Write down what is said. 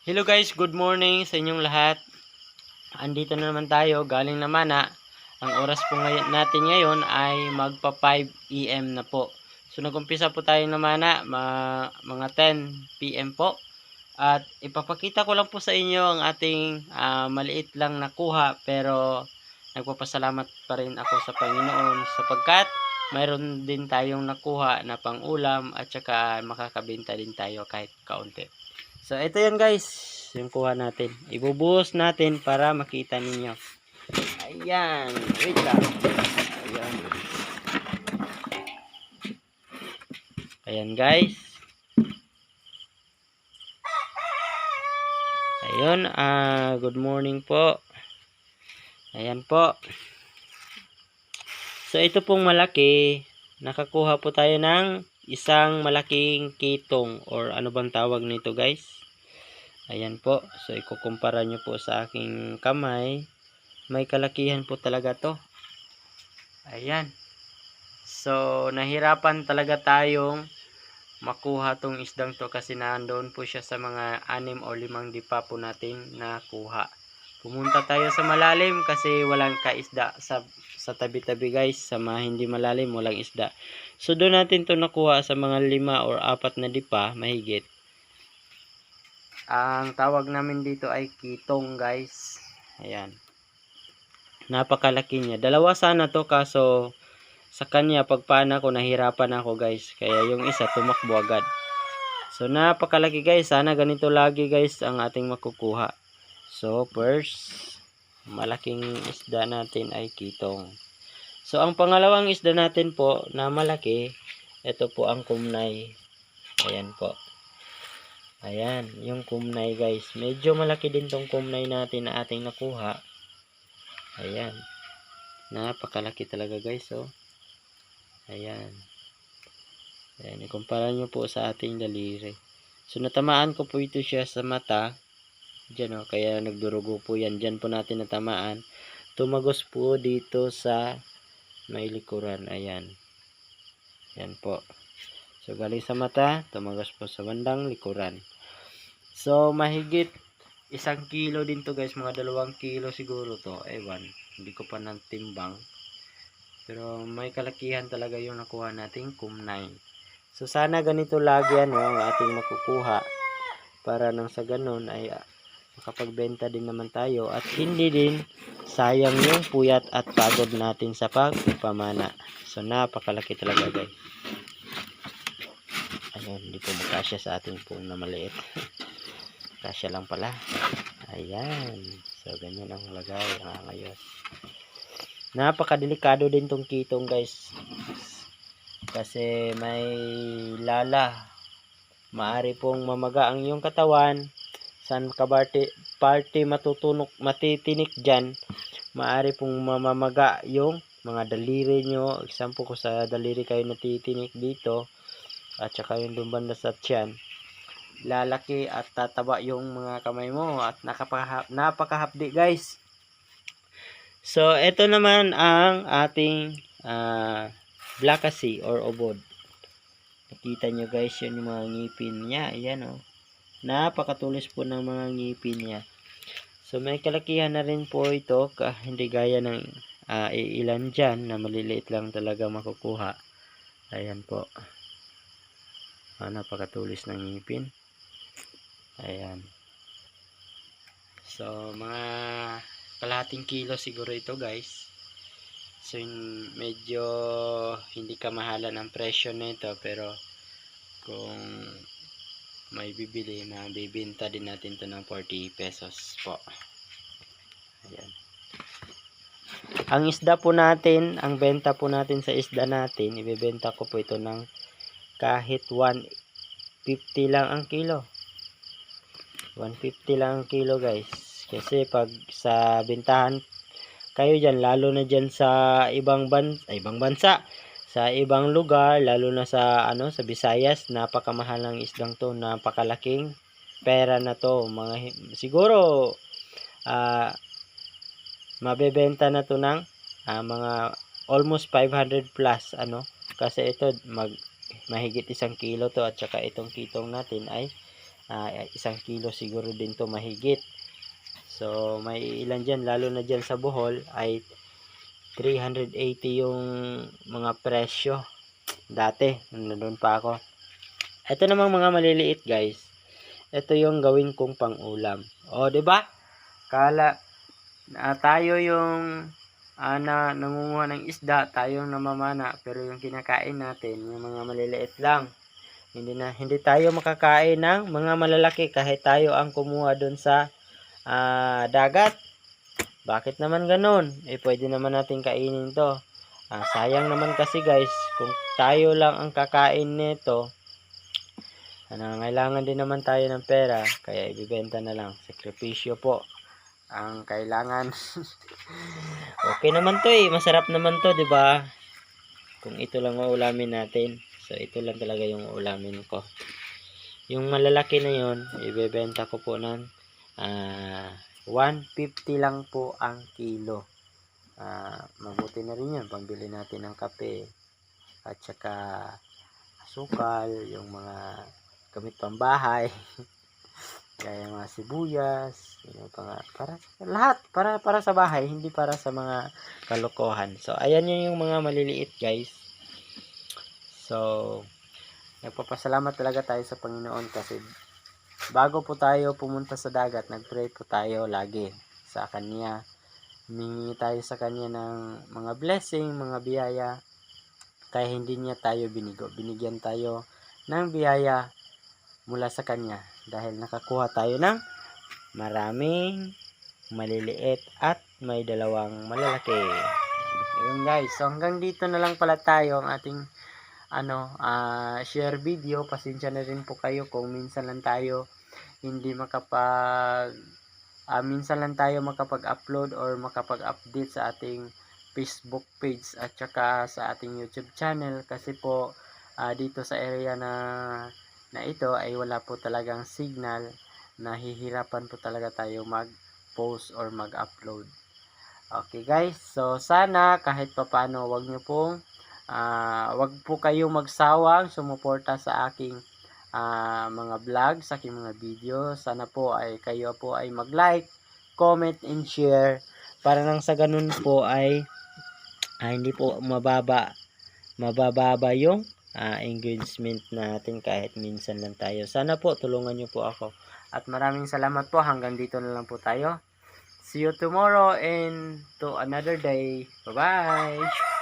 Hello guys, good morning sa inyong lahat. Andito na naman tayo, galing na mana. Ang oras po ngayon, natin ngayon ay magpa 5 AM na po. So nagumpisa po tayo na mana, ma- mga 10 PM po. At ipapakita ko lang po sa inyo ang ating ah, maliit lang nakuha pero nagpapasalamat pa rin ako sa Panginoon sapagkat mayroon din tayong nakuha na pang-ulam at saka makakabenta din tayo kahit kaunti. So, ito yan guys. Yung kuha natin. Ibubuhos natin para makita ninyo. Ayan. Wait lang. Ayan. Ayan guys. Ayun. ah good morning po. Ayan po. So, ito pong malaki. Nakakuha po tayo ng isang malaking kitong or ano bang tawag nito guys. Ayan po. So, ikukumpara nyo po sa aking kamay. May kalakihan po talaga to. Ayan. So, nahirapan talaga tayong makuha tong isdang to kasi nandoon po siya sa mga anim o limang dipa po natin nakuha. Pumunta tayo sa malalim kasi walang kaisda sa sa tabi-tabi guys. Sa mga hindi malalim, walang isda. So, doon natin to nakuha sa mga lima or apat na dipa, mahigit. Ang tawag namin dito ay kitong guys. Ayan. Napakalaki niya. Dalawa sana to kaso sa kanya pagpana ko nahirapan ako guys. Kaya yung isa tumakbo agad. So napakalaki guys. Sana ganito lagi guys ang ating makukuha. So first, malaking isda natin ay kitong. So ang pangalawang isda natin po na malaki, ito po ang kumnay. Ayan po. Ayan, yung kumnay guys. Medyo malaki din tong kumnay natin na ating nakuha. Ayan. Napakalaki talaga guys, oh. Ayan. Ayan, ikumpara nyo po sa ating daliri. So, natamaan ko po ito siya sa mata. Diyan, oh. Kaya nagdurugo po yan. Diyan po natin natamaan. Tumagos po dito sa may likuran. Ayan. Ayan po. So, galing sa mata, tumagos po sa bandang likuran. So, mahigit isang kilo din to guys. Mga dalawang kilo siguro to. Ewan. Hindi ko pa natimbang. Pero may kalakihan talaga yung nakuha nating kumnay. So, sana ganito lagi ano, ang ating makukuha. Para nang sa ganun ay makapagbenta din naman tayo. At hindi din sayang yung puyat at pagod natin sa pagpamana. So, napakalaki talaga guys. Ayun, hindi po magkasya sa ating phone na maliit. Kasya lang pala. Ayan. So, ganyan ang lagay. Ang ayos. Napakadelikado din tong kitong guys. Kasi may lala. Maari pong mamaga ang iyong katawan. San kabarte party matutunok matitinik dyan. Maari pong mamamaga yung mga daliri nyo. Example ko sa daliri kayo natitinik dito. At saka yung dumbanda sa tiyan lalaki at tataba yung mga kamay mo at napakahapdi guys so ito naman ang ating uh, blackasy or obod nakita nyo guys yun yung mga ngipin niya ayan o oh. Napakatulis po ng mga ngipin niya so may kalakihan na rin po ito ka, hindi gaya ng uh, ilan dyan na maliliit lang talaga makukuha ayan po ah, napakatulis ng ngipin Ayan. So, mga kalahating kilo siguro ito guys. So, medyo hindi kamahalan ang presyo nito pero kung may bibili, mabibinta din natin to ng 40 pesos po. Ayan. Ang isda po natin, ang benta po natin sa isda natin, ibebenta ko po ito ng kahit 150 lang ang kilo. 150 lang ang kilo guys kasi pag sa bintahan kayo dyan lalo na dyan sa ibang bansa, ibang bansa sa ibang lugar lalo na sa ano sa Visayas napakamahal ng isdang to napakalaking pera na to mga siguro uh, mabebenta na to ng uh, mga almost 500 plus ano kasi ito mag mahigit isang kilo to at saka itong kitong natin ay Ah, isang kilo siguro din to mahigit. So, may ilan dyan, lalo na dyan sa Bohol, ay 380 yung mga presyo dati, nandun pa ako. Ito namang mga maliliit guys. Ito yung gawin kong pang-ulam. O, 'di ba? Kala na tayo yung ah, na nangunguha ng isda, tayong namamana, pero yung kinakain natin, yung mga maliliit lang. Hindi na hindi tayo makakain ng mga malalaki kahit tayo ang kumuha doon sa ah, dagat. Bakit naman ganun? Eh pwede naman natin kainin 'to. Ah, sayang naman kasi guys, kung tayo lang ang kakain nito, kailangan din naman tayo ng pera, kaya ibibenta na lang. Sakripisyo po ang kailangan. okay naman 'to eh, masarap naman 'to, 'di ba? Kung ito lang ang ulamin natin. So ito lang talaga yung ulamin ko. Yung malalaki na yon, ibebenta ko po ng ah 150 lang po ang kilo. Ah, mabuti na rin 'yan pambili natin ng kape at saka asukal, yung mga gamit pambahay. Kaya mga sibuyas, yung mga para lahat para para sa bahay, hindi para sa mga kalokohan. So ayan yun yung mga maliliit, guys. So nagpapasalamat talaga tayo sa Panginoon kasi bago po tayo pumunta sa dagat, nagpray po tayo lagi sa kanya. Humingi tayo sa kanya ng mga blessing, mga biyaya kaya hindi niya tayo binigo. Binigyan tayo ng biyaya mula sa kanya dahil nakakuha tayo ng maraming maliliit at may dalawang malalaki. Ayun guys, so hanggang dito na lang pala tayo ang ating ano, ah, share video. Pasensya na rin po kayo kung minsan lang tayo hindi makapag ah, minsan lang tayo makapag-upload or makapag-update sa ating Facebook page at saka sa ating YouTube channel kasi po ah, dito sa area na na ito ay wala po talagang signal nahihirapan po talaga tayo mag-post or mag-upload. Okay guys, so sana kahit papano wag niyo pong ah, wag po kayo magsawang sumuporta sa aking ah, mga vlog, sa aking mga video. Sana po ay kayo po ay mag-like, comment and share para nang sa ganun po ay ah, hindi po mababa mabababa yung ah, engagement natin kahit minsan lang tayo. Sana po tulungan niyo po ako. At maraming salamat po. Hanggang dito na lang po tayo. See you tomorrow and to another day. Bye-bye!